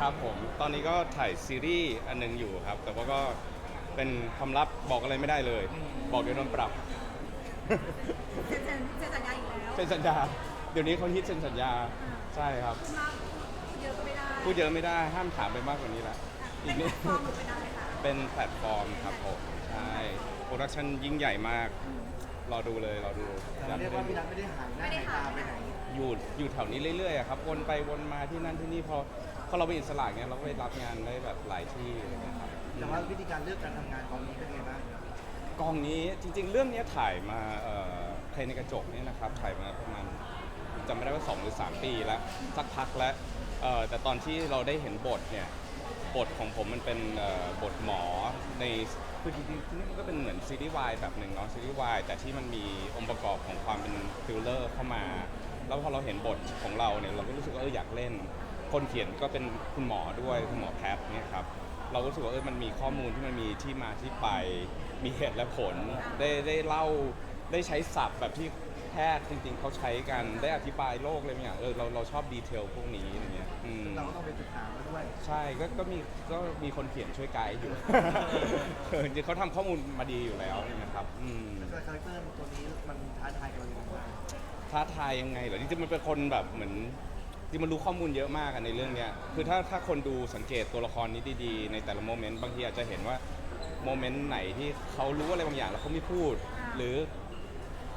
ครับผม ตอนนี้ก็ถ่ายซีรีส์อันหนึงอยู่ครับ แต่ว่าก็เป็นความลับบอกอะไรไม่ได้เลย บอกเดี๋ยวโดนปรับเซ็นเซ็นเซ็นสัญญาอีกแล้วเป็นสัญญา เดี๋ยวนี้เขาฮิตเซ็นสัญญา ใช่ครับ มากพูดเยอะก็ไม่ได้พูดเยอะไม่ได้ ห้ามถามไปมากกว่านี้ละเป็อีนกนิด ฟอร์มหรือเป็นอะไรคะเป็นแพลตฟอร์มครับผมใช่โปรดักชันยิ่งใหญ่มาก รอดูเลย รอดูแต่เรียกว่าพี่นัทไม่ได้หายหน้าหายตาไปไหนอยู่อยู่แถวนี้เรื่อยๆอะครับ วนไปวนมาที่นั่นที่นี่พอ พอเราเป็นอิสระเนี่ยเราก็ไปรับงานได้แบบหลายที่อะไรเงี้ยครับแต่ว่าวิธีการเลือกการทำงานตอนนี้เป็นไงบ้างครับกองนี้จริง ๆ เรื่องเนี้ยถ่ายมาเอ่อใครในกระจกเนี่ยนะครับถ่ายมาประมาณจำไม่ได้ว่า 2 หรือ 3 ปีแล้วสักพักแล้วเอ่อแต่ตอนที่เราได้เห็นบทเนี่ยบทของผมมันเป็นเอ่อบทหมอในคือจริงๆที่นี่มันก็เป็นเหมือนซีรีส์วายแบบหนึ่งเนาะซีรีส์วายแต่ที่มันมีองค์ประกอบของความเป็นทริลเลอร์เข้ามา แล้วพอเราเห็นบทของเราเนี่ยเราก็รู้สึกว่าเอออยากเล่น คนเขียนก็เป็นคุณหมอด้วยคุณหมอแพทย์เนี่ยครับเรารู้สึกว่าเออมันมีข้อมูลที่มันมีที่มาที่ไป มีเหตุและผลได้ได้เล่าได้ใช้ศัพท์แบบที่แพทย์จริง ๆเขาใช้กันได้อธิบายโรคอะไรบางอย่างเออเราเราชอบดีเทลพวกนี้อะไรเงี้ยอืมเราก็ต้องไปศึกษามาด้วย ใช่ก็ก็มีก็มีคนเขียนช่วยไกด์อยู่ เออจริงๆเขาทำข้อมูลมาดีอยู่แล้วนะครับอืมแล้วก็คาแรคเตอร์ตัวนี้มันท้าทายกับเราอย่างไรบ้างท้าทายยังไงเหรอจริงๆมันเป็นคนแบบเหมือน จริงมันรู้ข้อมูลเยอะมากอะในเรื่องเนี้ยคือถ้าถ้าคนดูสังเกตตัวละครนี้ดีๆ ในแต่ละโมเมนต์บางทีอาจจะเห็นว่าโมเมนต์ไหนที่เขารู้อะไรบางอย่างแล้วเขาไม่พูด หรือ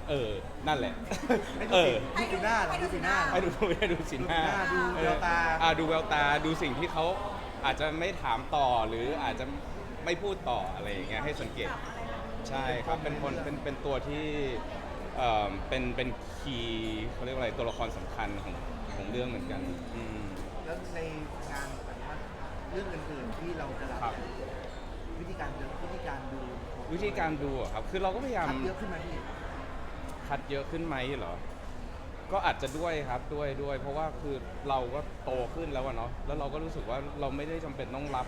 เออ นั่นแหละ ให้เอดูอสีดูสีหน้าเหรอดูสีหน้า ให้ดูให้ดูสินห้าดูแววตาอ่ดูแววตาดูสิ่งที่เขาอาจจะไม่ถามต่อหรืออาจจะไม่พูดต่ออะไรอย่างเงี้ยให้สังเกต ใช่ครับเป็นคนเป็นเป็นตัวที่เอ่อเป็นเป็นคีย์เขาเรียกว่าอะไรตัวละครสำคัญของ ของเรื่องเหมือนกันอืม แล้วในงานแบบว่าเรื่องอื่นๆที่เราจะรับครับ วิธีการเดินวิธีการดูของวิธีการดูอะครับ คือเราก็พยายาม คัดเยอะขึ้นไหมพี่คัดเยอะขึ้นไหมเหรอ ก็อาจจะด้วยครับด้วยด้วย เพราะว่าคือเราก็โตขึ้นแล้วอะเนาะ แล้วเราก็รู้สึกว่าเราไม่ได้จำเป็นต้องรับ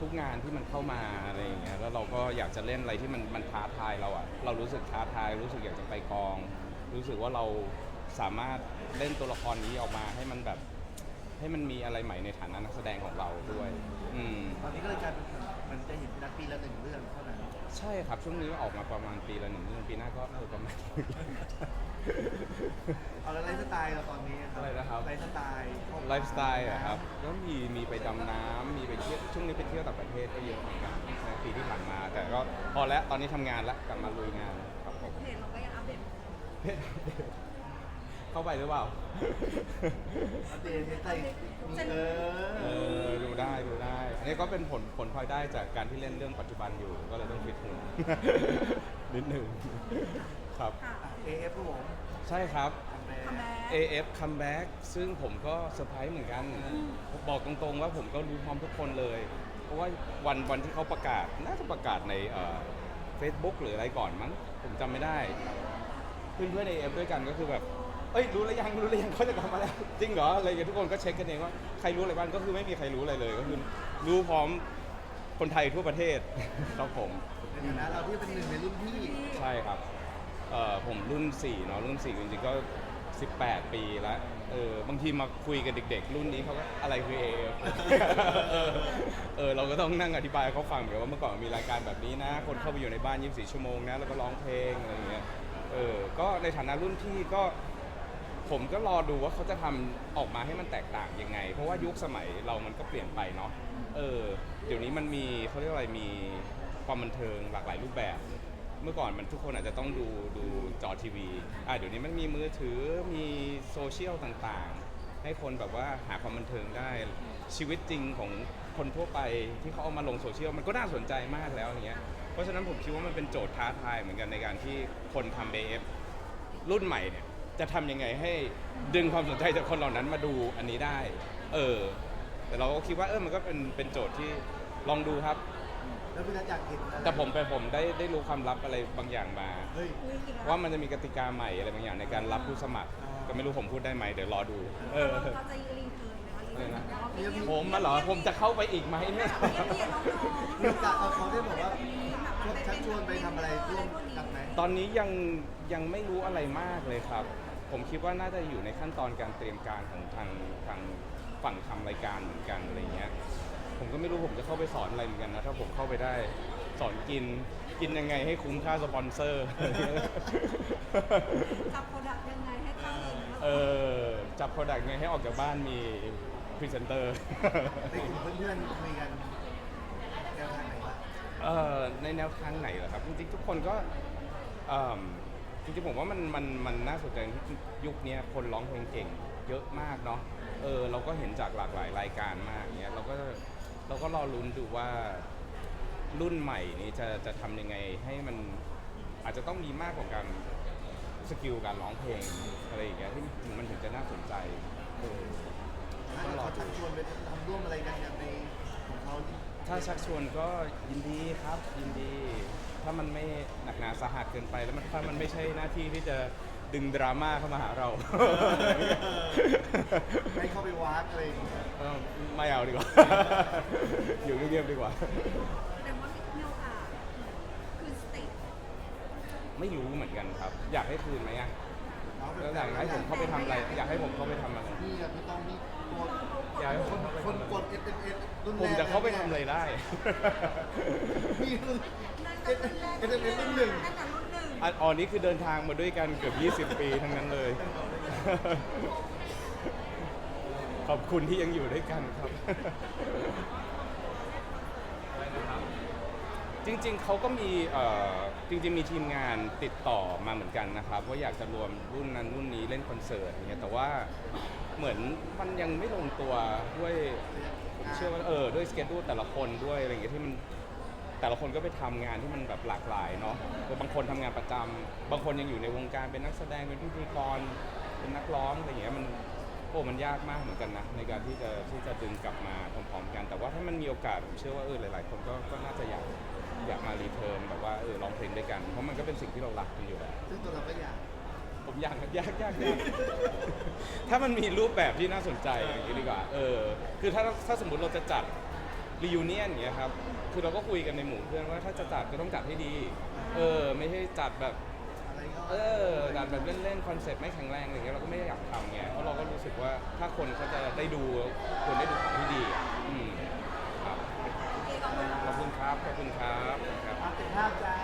ทุกงานที่มันเข้ามาอะไรอย่างเงี้ย แล้วเราก็อยากจะเล่นอะไรที่มันมันท้าทายเราอะเรารู้สึกท้าทาย รู้สึกอยากจะไปกอง รู้สึกว่าเรา สามารถเล่นตัวละครนี้ออกมาให้มันแบบ ให้มันมีอะไรใหม่ในฐานะนักแสดงของเราด้วย อืม ตอนนี้ก็เลยกลายเป็นเหมันจะเห็นพี่นัทปีละหนึ่งเรื่องเท่านั้นใช่ครับ ช่วงนี้ออกมาประมาณปีละหนึ่งเรื่องปีหน้าก็เออประมาณ เอาแล้วไลฟ์สไตล์เราตอนนี้ครัอะไรนะครับ ไลฟ์สไตล์ครอบครัวไลฟ์สไตล์อะครับก็มีมีไปดำน้ำมีไปเที่ยวช่วงนี้ไปเที่ยวต่างประเทศก็เยอะเหมือนกันในปีที่ผ่านมา แต่ก็พอแล้วตอนนี้ทำงานแล้วกลับมาลุยงานครับผม เพจเราก็ยังอัปเดตเข้าไปหรือเปล่า อัปเดตใส่มีเอเอออดูได้ดูได้ อันนี้ก็เป็นผลผลพลอยได้จากการที่เล่นเรื่องปัจจุบันอยู่ ก็เลยต้องฟิตหุ่น นิดหนึ่งครับ ค่ะเอฟครับผมใช่ครับ ทำแบคัมแบ็บก AF comeback ซึ่งผมก็เซอร์ไพรส์เหมือนกัน บอกตรงๆว่าผมก็รู้พร้อมทุกคนเลย เพราะว่าวันวันที่เขาประกาศ น่าจะประกาศในเฟซบุ๊กหรืออะไรก่อนมั้ง ผมจำไม่ได้ เพื่อนๆ AF ด้วยกันก็คือแบบ เอ้ยรู้แล้วยังรู้แล้วยังเขาจะกลับมาแล้วจริงเหรออะไรอย่างเงี้ยทุกคนก็เช็คกันเองว่าใครรู้อะไรบ้างก็คือไม่มีใครรู้อะไรเลยก็คือรู้พร้อมคนไทยทั่วประเทศ ครับผมในฐานะเราที่เป็นหนึ่งในรุ่นพี่ใช่ครับเอ่อผมรุ่น4เนาะรุ่น4จริงๆก็ 18 ปีแล้วเออบางทีมาคุยกับเด็ก ๆ รุ่นนี้เขาก็อะไรคือ AF เออเออเราก็ต้องนั่งอธิบายให้เขาฟังเหมือนกันว่าเมื่อก่อนมีรายการแบบนี้นะ คนเข้าไปอยู่ในบ้าน 24 ชั่วโมงนะแล้วก็ร้องเพลงอะไรอย่างเงี้ยเออก็ในฐานะรุ่นพี่ก็ ผมก็รอดูว่าเขาจะทำออกมาให้มันแตกต่างยังไง เพราะว่ายุคสมัยเรามันก็เปลี่ยนไปเนาะเออ เดี๋ยวนี้มันมีเขาเรียกอะไรมีความบันเทิงหลากหลายรูปแบบ เมื่อก่อนมันทุกคนอาจจะต้องดูดูจอทีวีอ่าเดี๋ยวนี้มันมีมือถือมีโซเชียลต่างๆ ให้คนแบบว่าหาความบันเทิงได้ชีวิตจริงของคนทั่วไปที่เขาเอามาลงโซเชียลมันก็น่าสนใจมากแล้วอย่างเงี้ยเพราะฉะนั้นผมคิดว่ามันเป็นโจทย์ท้าทายเหมือนกันในการที่คนทำ AF รุ่นใหม่เนี่ย จะทำยังไงให้ดึงความสนใจจากคนเหล่านั้นมาดูอันนี้ได้ เออ แต่เราก็คิดว่าเออมันก็เป็นเป็นโจทย์ที่ลองดูครับ แล้วพี่นัทอยากเห็นอะไรแต่ผมไปผมได้ได้รู้ความลับอะไรบางอย่างมา เฮ้ย อุ้ยอีกแล้วว่ามันจะมีกติกาใหม่อะไรบางอย่างในการรับผู้สมัครอ๋อก็ไม่รู้ผมพูดได้ไหมเดี๋ยวรอดู เออ เราจะรีเทิร์นไหมอะไรนะว่ารีเทิร์นผมมาเหรอผมจะเข้าไปอีกไหมเนี่ยเรียนน้องๆมีโอกาสเอาเขาได้บอกว่าชวนชักชวนไปทำอะไรร่วมกันไหม ตอนนี้ยังยังไม่รู้อะไรมากเลยครับ ผมคิดว่าน่าจะอยู่ในขั้นตอนการเตรียมการของทางทางฝั่งทำรายการเหมือนกันอะไรเงี้ย ผมก็ไม่รู้ผมจะเข้าไปสอนอะไรเหมือนกันนะถ้าผมเข้าไปได้สอนกินกินยังไงให้คุ้มค่าสปอนเซอร์ จับโปรดักต์ยังไงให้เข้าเงินแล้วเออจับโปรดักต์ไงให้ออกจากบ้านมีพรีเซนเตอร์ในกลุ่มเพื่อนๆคุยกันแนวทางไหนบ้างเอ่อในแนวทางไหนเหรอครับ จริงๆ ทุกคนก็เอิ่ม จริงๆผมว่ามันมันมันน่าสนใจที่ยุคเนี้ยคนร้องเพลงเก่ง เยอะมากเนาะเออเราก็เห็นจากหลากหลายรายการมากเนี้ยเราก็เราก็รอลุ้นดูว่ารุ่นใหม่นี้จะจะทำยังไงให้มันอาจจะต้องมีมากกว่าการสกิลการร้องเพลงอะไรอย่างเงี้ยที่มันถึงจะน่าสนใจเออถ้าเขาชักชวนไปทำร่วมอะไรกันอย่างในของเขาที่ถ้าชักชวนก็ยินดีครับยินดี ถ้ามันไม่หนักหนาสาหัสเกินไป แล้วมันถ้ามันไม่ใช่หน้าที่ที่จะดึงดราม่าเข้ามาหาเราให้เข้าไปวากอะไรอย่างเงี้ยเออไม่เอาดีกว่า อยู่เงียบๆดีกว่า แสดงว่ามีโอกาสคือสเตจไม่รู้เหมือนกันครับ อยากให้คืนไหมอะเนาะแล้วอยากให้ผมเข้าไปทำอะไร อยากให้ผมเข้าไปทำอะไรนี่อะพี่ต้องมีตัวอยากให้ผมคนคนกด S S S รุ่นผแรมกจะเข้าไปทำอะไรได้มีรุ่นนั่น S ก็ S รุ่นแรก S S รุ่นหนึ่งนั่นแต่รุ่นหนึ่งอะอ๋อนี่คือเดินทางมาด้วยกันเกือบ 20 ปีทั้งนั้นเลย ขอบคุณที่ยังอยู่ด้วยกันครับ จริงๆ เขาก็มีเอ่อจริงๆ มีทีมงานติดต่อมาเหมือนกันนะครับ ว่าอยากจะรวมรุ่นนั้นรุ่นนี้เล่นคอนเสิร์ตอย่างเงี้ยแต่ว่าเหมือนมันยังไม่ลงตัวด้วยผมเชื่อว่าเออด้วยสเกจดูแต่ละคนด้วยอะไรอย่างเงี้ยที่มัน แต่ละคนก็ไปทำงานที่มันแบบหลากหลายเนาะเออบางคนทำงานประจำบางคนยังอยู่ในวงการเป็นนักแสดงเป็นพิธีกรเป็นนักร้องอะไรอย่างเงี้ยมันโอ้มันยากมากเหมือนกันนะในการที่จะที่จะดึงกลับมาพร้อมๆกัน แต่ว่าถ้ามันมีโอกาสผมเชื่อว่าเออหลาย ๆ คนก็ก็น่าจะอยากอยากมารีเทิร์นแบบว่าเออร้องเพลงด้วยกันเพราะมันก็เป็นสิ่งที่เรารักกันอยู่แล้ว ซึ่งตัวเราก็อยากผมอยากครับยากยากยาก ถ้ามันมีรูปแบบที่น่าสนใจอย่างนี้ดีกว่า เออ คือถ้าถ้าสมมติเราจะจัดรีวิเนียนอย่างเงี้ยครับ คือเราก็คุยกันในหมู่เพื่อนว่าถ้าจะจัดก็ต้องจัดให้ดี เออ ไม่ใช่จัดแบบอะไรก็เออจัดแบบเล่นๆคอนเซ็ปต์ไม่แข็งแรงอะไรเงี้ยเราก็ไม่ได้อยากทำไงเพราะเราก็รู้สึกว่าถ้าคนเขาจะได้ดูควรได้ดูของที่ดีอะอืมครับโอเคขอบคุณขอบคุณครับขอบคุณครับครับ อัพเป็นภาพจ้า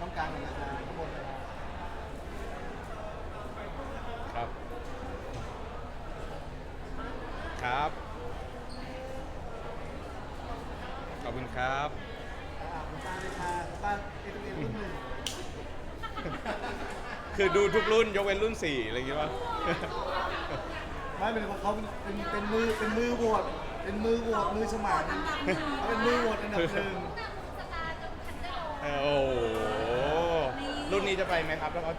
ต้องการหนึ่งอาจารย์ข้างบนนะครับครับ ครับ ขอบ คุณครับอ่าคุณป้าเลยค่ะป้าเอฟเอรุ่นหนึ่งคือดูทุกรุ่นยกเว้นรุ่น4อะไรอย่างเงี้ยป่ะไม่เป็นของเขาเป็นเป็นเป็นมือเป็นมือโหวตเป็นมือโหวตมือสมานเขาเป็นมือโหวตอันดับหนึ่ง โอ้โหรุ่นนี้จะไปไหมครับแล้วเขา